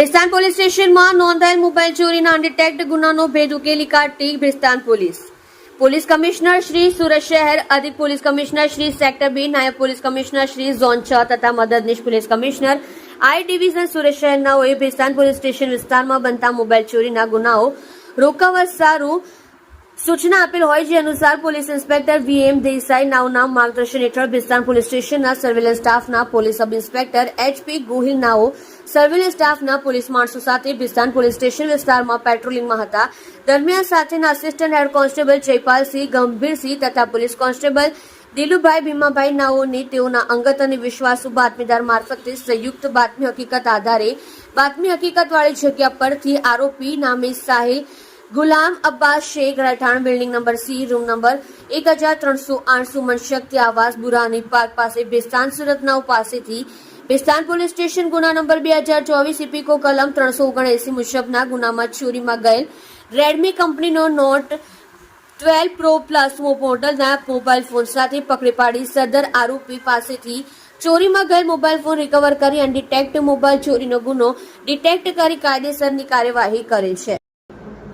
Bhestan police સ્ટેશનમાં નોંધાયેલ mobile ચોરીના અનડિટેક્ટ ગુનાનો ભેદ ઉકેલી કાઢતી Bhestan police. Police commissioner Shri Surat શહેર, અધિક police commissioner Shri sector B, નાયબ પોલીસ કમિશનર શ્રી ઝોન છ તથા મદદનીશ police commissioner I division Surat શહેરનાઓએ Bhestan police station વિસ્તારમાં બનતા મોબાઈલ ચોરીના ગુનાઓ રોકાવા સારું સૂચના આપેલ હોય જે અનુસાર પોલીસ ઇન્સ્પેક્ટર વીએમ દેસાઈ નાઓના માર્ગદર્શન હેઠળ બિસ્તાન પોલીસ સ્ટેશનના સર્વેલન્સ સ્ટાફના police sub inspector HP Gohil નાઓ surveillance સ્ટાફના પોલીસ માણસો સાથે બિસ્તાન પોલીસ સ્ટેશન વિસ્તારમાં પેટ્રોલિંગમાં હતા. દરમિયાન સાથેના assistant head constable Jaipalsinh Gambhirsinh તથા પોલીસ કોન્સ્ટેબલ દિલુભાઈ ભીમાભાઈ નાઓને તેઓના અંગત અને વિશ્વાસુ બાતમીદાર મારફતે સંયુક્ત બાતમી હકીકત આધારે બાતમી હકીકતવાળી જગ્યા પરથી આરોપી નામે સાહિલ ગુલામ અબ્બાસ શેખ રહેઠાણ building number C, room number એક હજાર ત્રણસો આઠ સુમન આવાસ બુરાની પાર્ક પાસે બેસ્તાન સુરતનાઓ પાસેથી બેસ્તાન પોલીસ સ્ટેશન ગુના નંબર બે હજાર ચોવીસ ઇપીકો કલમ ત્રણસો ઓગણએસી મુજબના ગુનામાં ચોરીમાં ગયેલ રેડમી કંપનીનો નોટ ટ્વેલ્વ પ્રો પ્લસ મોડલના મોબાઈલ ફોન સાથે પકડી પાડી સદર આરોપી પાસેથી ચોરીમાં ગયેલ મોબાઈલ ફોન રિકવર કરી અને ડિટેક્ટ મોબાઈલ ચોરીનો ગુનો ડિટેક્ટ કરી કાયદેસરની કાર્યવાહી કરેલ છે.